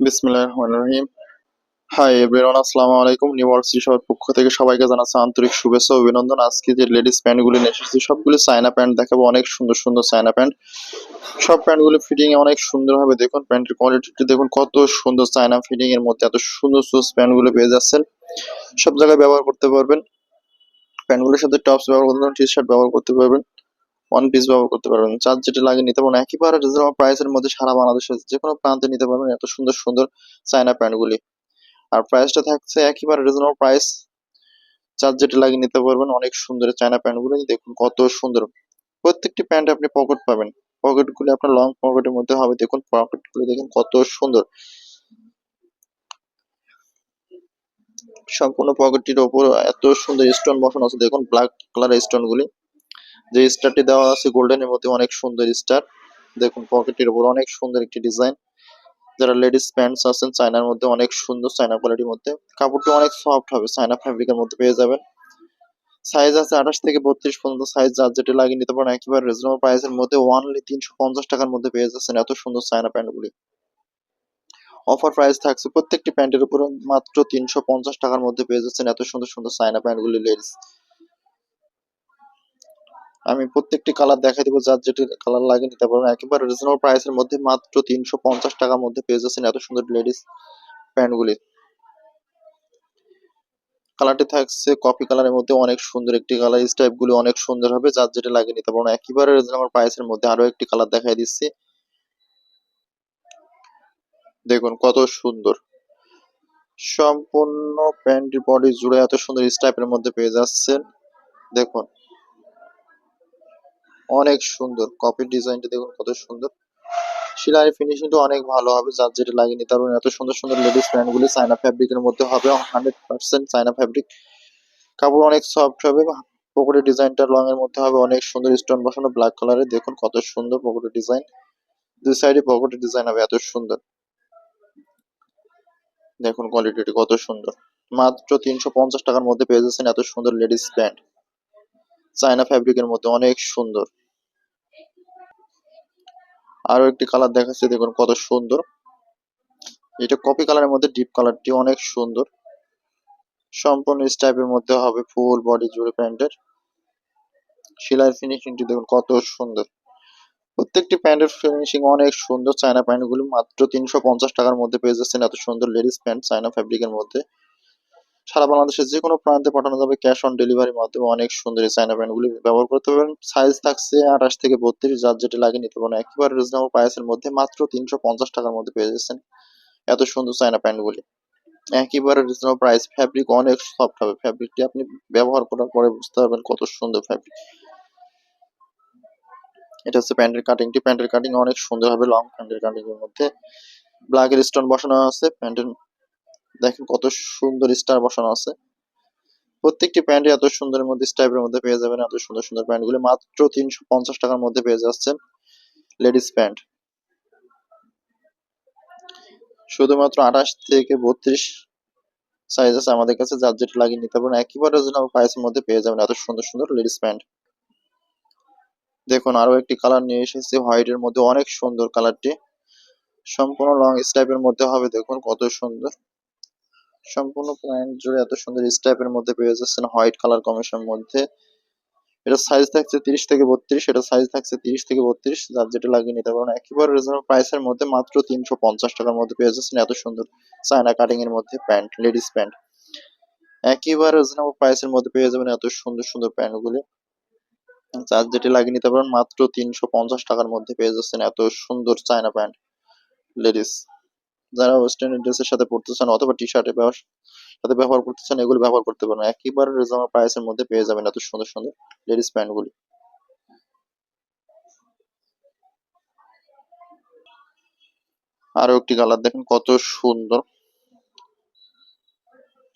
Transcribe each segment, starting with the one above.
বিসমিল্লাহির রহমানির রহিম hi everyone আসসালামু আলাইকুম নিউইয়র্ক শহর পক্ষ থেকে সবাইকে জানাচ্ছি আন্তরিক শুভেচ্ছা অভিনন্দন। আজকে যে লেডিস প্যান্টগুলি নিয়ে এসেছি, সবগুলো চায়না প্যান্ট দেখাবো। অনেক সুন্দর সুন্দর চায়না প্যান্ট সব প্যান্টগুলো ফিটিং অনেক সুন্দর হবে দেখুন প্যান্টের কোয়ালিটিটা দেখুন, কত সুন্দর চায়না ফিটিং এর মধ্যে এত সুন্দর সুন্দর প্যান্টগুলো পেয়ে যাচ্ছেন। সব জায়গায় ব্যবহার করতে পারবেন। প্যান্টগুলোর সাথে টপস ব্যবহার করতে পারবেন টি শার্ট ব্যবহার করতে পারবেন। ওয়ান পিস ব্যবহার করতে পারবেন। চার যেটা লাগে নিতে পারবেন। একই একেবারে রিজনেবল প্রাইসের মধ্যে সারা বাংলাদেশে যে কোনো প্রান্তে নিতে পারবেন এত সুন্দর সুন্দর চায়না প্যান্টগুলি আর প্রাইসটা থাকছে একেবারে রিজনেবল প্রাইস চার যেটা লাগিয়ে নিতে পারবেন, অনেক সুন্দর চায়না প্যান্টগুলো দেখুন কত সুন্দর। প্রত্যেকটি প্যান্ট আপনি পকেট পাবেন। পকেটগুলো আপনার লং পকেটের মধ্যে হবে। দেখুন পকেটগুলো দেখুন কত সুন্দর। সম্পূর্ণ পকেটটির ওপর এত সুন্দর স্টোন বসানো আছে। দেখুন ব্ল্যাক কালার স্টোন স্টোনগুলি যে স্টারটি দেওয়া আছে গোল্ডেনের মধ্যে অনেক সুন্দর স্টার। দেখুন, পকেটের উপর অনেক সুন্দর একটি ডিজাইন। যারা লেডিস প্যান্টস আছেন, চায়নার মধ্যে অনেক সুন্দর চায়না কোয়ালিটির মধ্যে। কাপড়টি অনেক সফট হবে, চায়না ফ্যাব্রিকের মধ্যে পেয়ে যাবেন। সাইজ আছে আঠাশ থেকে বত্রিশ পর্যন্ত সাইজ যার যেটা লাগিয়ে নিতে পারেন, একেবারে রিজনেবল প্রাইসের মধ্যে ওয়ানলি তিনশো পঞ্চাশ টাকার মধ্যে পেয়ে যাচ্ছেন এত সুন্দর চায়না প্যান্টগুলি। অফার প্রাইস থাকছে প্রত্যেকটি প্যান্টের উপর মাত্র তিনশো পঞ্চাশ টাকার মধ্যে পেয়ে যাচ্ছেন এত সুন্দর সুন্দর চায়না প্যান্টগুলি লেডিস। আমি প্রত্যেকটি কালার দেখাই দেবো, যার যেটি কালার লাগে নিতে পারবেন। একেবারে রিজনেবল প্রাইসের মধ্যে মাত্র তিনশো পঞ্চাশ টাকার মধ্যে পেয়ে যাচ্ছেন এত সুন্দর লেডিস প্যান্টগুলি। কালারটি থাকছে কফি কালারের মধ্যে অনেক সুন্দর একটি কালার স্টাইপ গুলি অনেক সুন্দর হবে, যার যেটা লাগিয়ে নিতে পারবেন। একেবারে রিজনেবল প্রাইসের মধ্যে আরও একটি কালার দেখাই দিচ্ছি। দেখুন কত সুন্দর। সম্পূর্ণ প্যান্টের বডি জুড়ে এত সুন্দর স্টাইপের মধ্যে পেয়ে যাচ্ছেন। দেখুন। অনেক সুন্দর। কপি ডিজাইনটা দেখুন কত সুন্দর। সেলাই ফিনিশিংটা অনেক ভালো হবে। যার যেটা লাগিয়ে নিতে পারবেন, এত সুন্দর সুন্দর লেডিস প্যান্টগুলি চায়না ফ্যাব্রিকের মধ্যে হবে। হান্ড্রেড পার্সেন্ট চায়না ফ্যাব্রিক কাপড় অনেক সফট হবে। পকেটের ডিজাইনটা লং এর মধ্যে হবে। অনেক সুন্দর স্টোন বসানো ব্ল্যাক কালারে দেখুন কত সুন্দর পকেটের ডিজাইন দুই সাইডে পকেটের ডিজাইন হবে, এত সুন্দর। দেখুন কোয়ালিটিটি কত সুন্দর। মাত্র তিনশো পঞ্চাশ টাকার মধ্যে পেয়ে যাচ্ছেন এত সুন্দর লেডিস প্যান্ট চায়না ফ্যাব্রিকের মধ্যে অনেক সুন্দর। আরও একটি কালার দেখাচ্ছে, দেখুন কত সুন্দর। এটা কপি কালারের মধ্যে ডিপ কালারটি অনেক সুন্দর। সম্পূর্ণ স্টাইপের মধ্যে হবে ফুল বডি জুড়ে প্যান্টের। সেলাই ফিনিশিংটি দেখুন কত সুন্দর। প্রত্যেকটি প্যান্টের ফিনিশিং অনেক সুন্দর। চায়না প্যান্টগুলি মাত্র তিনশো পঞ্চাশ টাকার মধ্যে পেয়ে যাচ্ছেন। এত সুন্দর লেডিস প্যান্ট চায়না ফ্যাব্রিকের মধ্যে। সারা বাংলাদেশের যে কোনো প্রান্তে পাঠানো যাবে ক্যাশ অন ডেলিভারির মাধ্যমে। অনেক সুন্দর এই চায়না প্যান্টগুলি ব্যবহার করতে পারবেন। সাইজ থাকছে আঠাশ থেকে বত্রিশ, যার যেটা লাগে নিতে পারেন একেবারে রিজনেবল প্রাইসের মধ্যে মাত্র তিনশো পঞ্চাশ টাকার মধ্যে পেয়ে যাচ্ছেন এত সুন্দর চায়না প্যান্টগুলি একেবারে রিজনেবল প্রাইস ফ্যাব্রিক অনেক সফট হবে। ফ্যাব্রিকটি আপনি ব্যবহার করার পরে বুঝতে পারবেন কত সুন্দর ফ্যাব্রিক এটা হচ্ছে প্যান্টের কাটিংটি প্যান্টের কাটিং অনেক সুন্দর হবে। লং প্যান্টের কাটিং এর মধ্যে। ব্ল্যাকের স্টোন বসানো আছে। প্যান্টের দেখেন কত সুন্দর স্টার বসানো আছে। প্রত্যেকটি প্যান্টে এত সুন্দরের মধ্যে স্টাইপের মধ্যে পেয়ে যাবেন, এত সুন্দর সুন্দর প্যান্টগুলো মাত্র তিনশো পঞ্চাশ টাকার মধ্যে পেয়ে যাচ্ছেন লেডিস প্যান্ট। শুধুমাত্র আঠাশ থেকে বত্রিশ সাইজ আছে আমাদের কাছে, যার যেটা লাগিয়ে নিতে পারেন একেবারে রিজনেবল প্রাইসের মধ্যে পেয়ে যাবেন এত সুন্দর সুন্দর লেডিস প্যান্ট। দেখুন আরও একটি কালার নিয়ে এসেছি হোয়াইট এর মধ্যে অনেক সুন্দর কালারটি সম্পূর্ণ লং স্টাইপের মধ্যে হবে, দেখুন কত সুন্দর। সম্পূর্ণ প্যান্ট জুড়ে এত সুন্দর স্টাইপের মধ্যে পেয়ে যাচ্ছেন হোয়াইট কালার কমিশনের মধ্যে। এটা সাইজ থাকছে তিরিশ থেকে বত্রিশ, এটা সাইজ থাকছে তিরিশ থেকে বত্রিশ, যার যেটা লাগিয়ে নিতে পারেন একেবারে রিজনেবল প্রাইসের মধ্যে মাত্র তিনশো পঞ্চাশ টাকার মধ্যে পেয়ে যাচ্ছেন এত সুন্দর চায়না কাটিং এর মধ্যে প্যান্ট লেডিস প্যান্ট একেবারে রিজনেবল প্রাইসের মধ্যে পেয়ে যাবেন এত সুন্দর সুন্দর প্যান্টগুলি যার যেটি লাগিয়ে নিতে পারেন মাত্র তিনশো পঞ্চাশ টাকার মধ্যে পেয়ে যাচ্ছেন এত সুন্দর চায়না প্যান্ট লেডিস যারা ওয়েস্টার্ন ড্রেসের সাথে পড়তে চান অথবা টি শার্টের সাথে ব্যবহার করতে চান, এগুলো ব্যবহার করতে পারেন একেবারে রিজনেবল প্রাইসের মধ্যে পেয়ে যাবেন এত সুন্দর সুন্দর লেডিস প্যান্টগুলি আরও একটি কালার দেখেন, কত সুন্দর।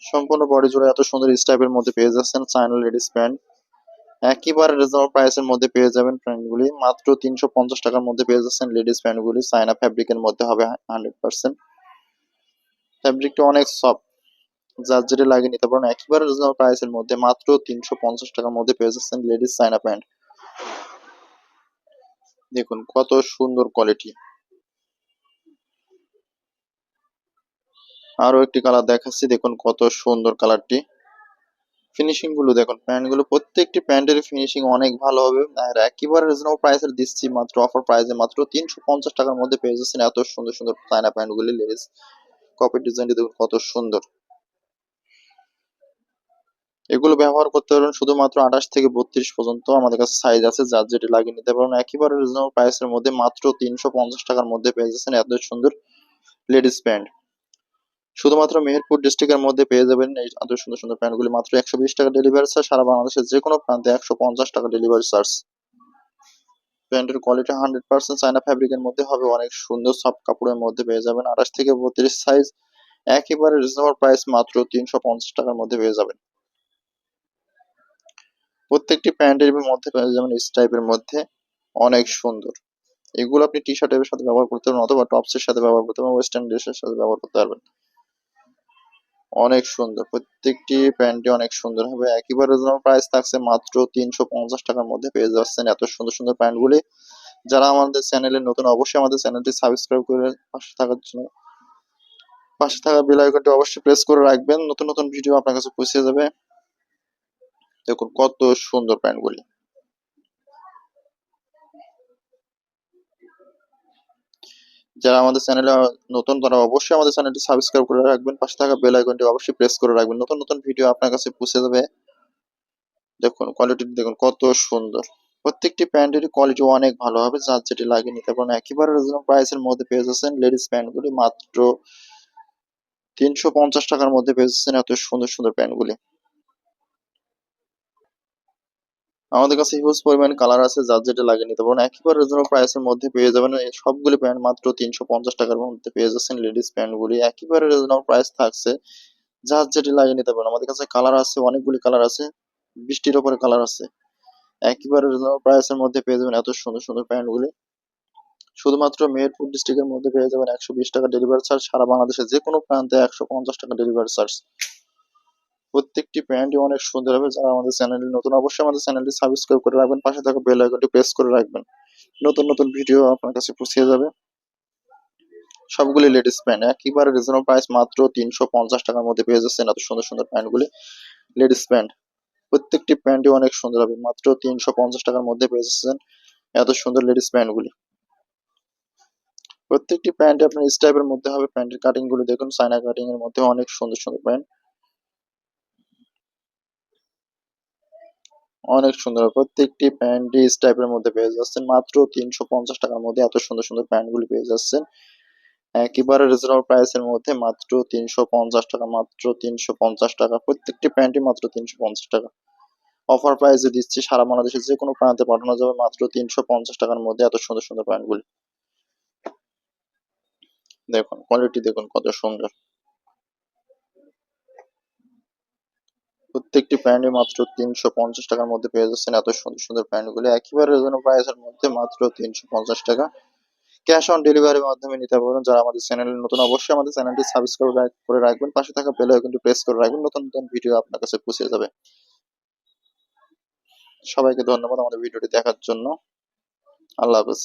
সম্পূর্ণ বডি জুড়ে এত সুন্দর স্টাইপের মধ্যে পেয়ে যাচ্ছেন চায়না লেডিস প্যান্ট একেবারে রিজনেবল প্রাইসের মধ্যে পেয়ে যাবেন প্যান্টগুলি মাত্র তিনশো পঞ্চাশ টাকার মধ্যে পেয়ে যাচ্ছেন লেডিস প্যান্টগুলি চায়না ফ্যাব্রিকের মধ্যে হবে হান্ড্রেড পার্সেন্ট ফ্যাব্রিকটা অনেক সফট যার যেটা লাগিয়ে নিতে পারেন। একেবারে রিজনেবল প্রাইসের মধ্যে মাত্র তিনশো পঞ্চাশ টাকার মধ্যে পেয়ে যাচ্ছেন লেডিস চায়না প্যান্ট দেখুন কত সুন্দর কোয়ালিটি আরও একটি কালার দেখাচ্ছি। দেখুন কত সুন্দর কালারটি ফিনিশিংগুলো, দেখুন প্যান্টগুলো, প্রত্যেকটি প্যান্টের ফিনিশিং অনেক ভালো হবে। আর একেবারে রিজনেবল প্রাইসের দিচ্ছি মাত্র অফার প্রাইসে মাত্র তিনশো পঞ্চাশ টাকার মধ্যে পেয়ে যাচ্ছেন এত সুন্দর সুন্দর প্যান্ট গুলি লেডিস কপি ডিজাইনটি দেখুন কত সুন্দর। এগুলো ব্যবহার করতে পারবেন শুধুমাত্র আঠাশ থেকে বত্রিশ পর্যন্ত। আমাদের কাছে সাইজ আছে, যার যেটি লাগিয়ে নিতে পারবেন একেবারে রিজনেবল প্রাইসের মধ্যে মাত্র তিনশো পঞ্চাশ টাকার মধ্যে পেয়ে যাচ্ছেন এত সুন্দর লেডিস প্যান্ট শুধুমাত্র মেহেরপুর ডিস্ট্রিক্টের মধ্যে পেয়ে যাবেন এই এত সুন্দর সুন্দর প্যান্টগুলি মাত্র একশো বিশ টাকা ডেলিভারি চার্জ সারা বাংলাদেশের যে কোনো প্রান্তে একশো পঞ্চাশ টাকা ডেলিভারি চার্জ প্যান্টের কোয়ালিটি হান্ড্রেড পার্সেন্ট চায়না ফ্যাব্রিকের মধ্যে হবে, অনেক সুন্দর সফট কাপড়ের মধ্যে পেয়ে যাবেন। আঠাশ থেকে বত্রিশ সাইজ একেবারে রিজনেবল প্রাইস মাত্র তিনশো পঞ্চাশ টাকার মধ্যে পেয়ে যাবেন। প্রত্যেকটি প্যান্টের মধ্যে পেয়ে যাবেন স্টাইপের মধ্যে, অনেক সুন্দর। এগুলো আপনি টি শার্টের সাথে ব্যবহার করতে পারবেন অথবা টপসের সাথে ব্যবহার করতে পারবেন ওয়েস্টার্ন ড্রেসের সাথে ব্যবহার করতে পারবেন। অনেক সুন্দর। প্রত্যেকটি প্যান্টই অনেক সুন্দর হবে। একেবারে প্রাইস থাকছে মাত্র তিনশো পঞ্চাশ টাকার মধ্যে পেয়ে যাচ্ছেন এত সুন্দর সুন্দর প্যান্টগুলি। যারা আমাদের চ্যানেলে নতুন, অবশ্যই আমাদের চ্যানেলটি সাবস্ক্রাইব করে পাশে থাকার জন্য, পাশে থাকা বেল আইকনটি অবশ্যই প্রেস করে রাখবেন। নতুন নতুন ভিডিও আপনার কাছে পৌঁছে যাবে। দেখুন কত সুন্দর প্যান্টগুলি। যারা আমাদের চ্যানেলে নতুন, তারা অবশ্যই আমাদের চ্যানেলটি সাবস্ক্রাইব করে রাখবেন। পাশে থাকা বেল আইকনটি অবশ্যই প্রেস করে রাখবেন। নতুন নতুন ভিডিও আপনার কাছে পৌঁছে যাবে। দেখুন কোয়ালিটি দেখুন, কত সুন্দর। প্রত্যেকটি প্যান্টের কোয়ালিটি অনেক ভালো হবে, যার যেটি লাগিয়ে নিতে পারেন। একেবারে রিজনেবল প্রাইসের মধ্যে পেয়ে যাচ্ছেন লেডিস প্যান্টগুলি। মাত্র তিনশো পঞ্চাশ টাকার মধ্যে পেয়ে যাচ্ছেন এত সুন্দর সুন্দর প্যান্টগুলি। আমাদের কাছে হিউজ পরিমাণ কালার আছে, যার যেটা লাগে নিতে পারেন একেবারে রিজনেবল প্রাইসের মধ্যে পেয়ে যাবেন। সবগুলি প্যান্ট মাত্র তিনশো পঞ্চাশ টাকার মধ্যে পেয়ে যাচ্ছেন লেডিস প্যান্টগুলি একেবারে রিজনেবল প্রাইস থাকছে, যার যেটি লাগে নিতে পারেন আমাদের কাছে কালার আছে, অনেকগুলি কালার আছে, বৃষ্টির ওপরে কালার আছে। একেবারে রিজনেবল প্রাইসের মধ্যে পেয়ে যাবেন এত সুন্দর সুন্দর প্যান্টগুলি শুধুমাত্র মেহেরপুর ডিস্ট্রিক্টের মধ্যে পেয়ে যাবেন একশো বিশ টাকা ডেলিভারি চার্জ সারা বাংলাদেশে যে কোনো প্রান্তে একশো পঞ্চাশ টাকা ডেলিভারি চার্জ প্রত্যেকটি প্যান্টই অনেক সুন্দর হবে। যারা আমাদের চ্যানেলে নতুন, অবশ্যই আমাদের চ্যানেলটি সাবস্ক্রাইব করে রাখবেন। পাশে থাকা বেল আইকনটি প্রেস করে রাখবেন। নতুন নতুন ভিডিও আপনার কাছে পৌঁছে যাবে। সবগুলি লেডিস প্যান্ট একেবারে রিজনেবল প্রাইস মাত্র তিনশো পঞ্চাশ টাকার মধ্যে পেয়ে যাচ্ছেন এত সুন্দর সুন্দর প্যান্টগুলি লেডিস প্যান্ট প্রত্যেকটি প্যান্টই অনেক সুন্দর হবে। মাত্র তিনশো পঞ্চাশ টাকার মধ্যে পেয়ে যাচ্ছেন এত সুন্দর লেডিস প্যান্টগুলি প্রত্যেকটি প্যান্ট আপনার স্টাইপের মধ্যে হবে। প্যান্টের কাটিংগুলো দেখুন সাইনা কাটিং এর মধ্যে অনেক সুন্দর সুন্দর প্যান্ট অনেক সুন্দর। প্রত্যেকটি প্যান্টই স্টাইপের মধ্যে পেয়ে যাচ্ছেন। মাত্র তিনশো পঞ্চাশ টাকার মধ্যে এত সুন্দর সুন্দর প্যান্টগুলি পেয়ে যাচ্ছেন। একেবারে রিজনেবল প্রাইসের মধ্যে মাত্র তিনশো পঞ্চাশ টাকা, মাত্র তিনশো পঞ্চাশ টাকা। প্রত্যেকটি প্যান্টই মাত্র তিনশো পঞ্চাশ টাকা। অফার প্রাইসে দিচ্ছি, সারা বাংলাদেশে যে কোনো প্রান্তে পাঠানো যাবে মাত্র তিনশো পঞ্চাশ টাকার মধ্যে এত সুন্দর সুন্দর প্যান্টগুলি দেখুন কোয়ালিটি দেখুন কত সুন্দর। প্রত্যেকটি প্যান্টই মাত্র তিনশো পঞ্চাশ টাকার মধ্যে পেয়ে যাচ্ছেন। এত সুন্দর সুন্দর প্যান্টগুলি। একেবারে রিজনেবল প্রাইসের মধ্যে মাত্র তিনশো পঞ্চাশ টাকা। ক্যাশ অন ডেলিভারির মাধ্যমে নিতে পারবেন। যারা আমাদের চ্যানেলে নতুন, অবশ্যই আমাদের চ্যানেলটি সাবস্ক্রাইব করে রাখবেন। পাশে থাকা বেল আইকনটি প্রেস করে রাখবেন। নতুন নতুন ভিডিও আপনার কাছে পৌঁছে যাবে। সবাইকে ধন্যবাদ আমাদের ভিডিওটি দেখার জন্য। আল্লাহ হাফেজ।